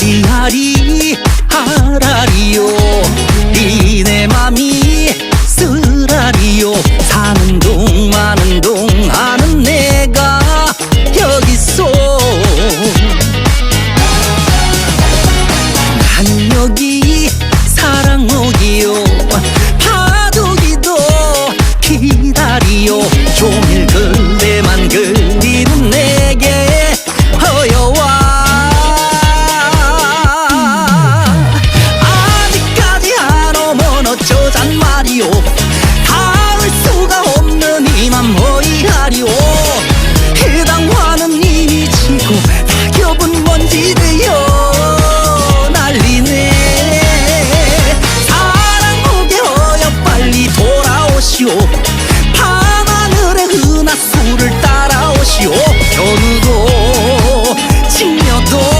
하리하리 하라리요. 니네 맘이 쓰라리요. 사는 동 마는 동 아는 내가 여기 있어. 나는 여기 사랑옥이요. 파도기도 기다리요. 종일 그 허이하리오. 닿을 수가 없는 이만 허이하리오. 해당화는 이미 지고 낙엽은 먼지 되어 날리네. 사랑 무게 어여 빨리 돌아오시오.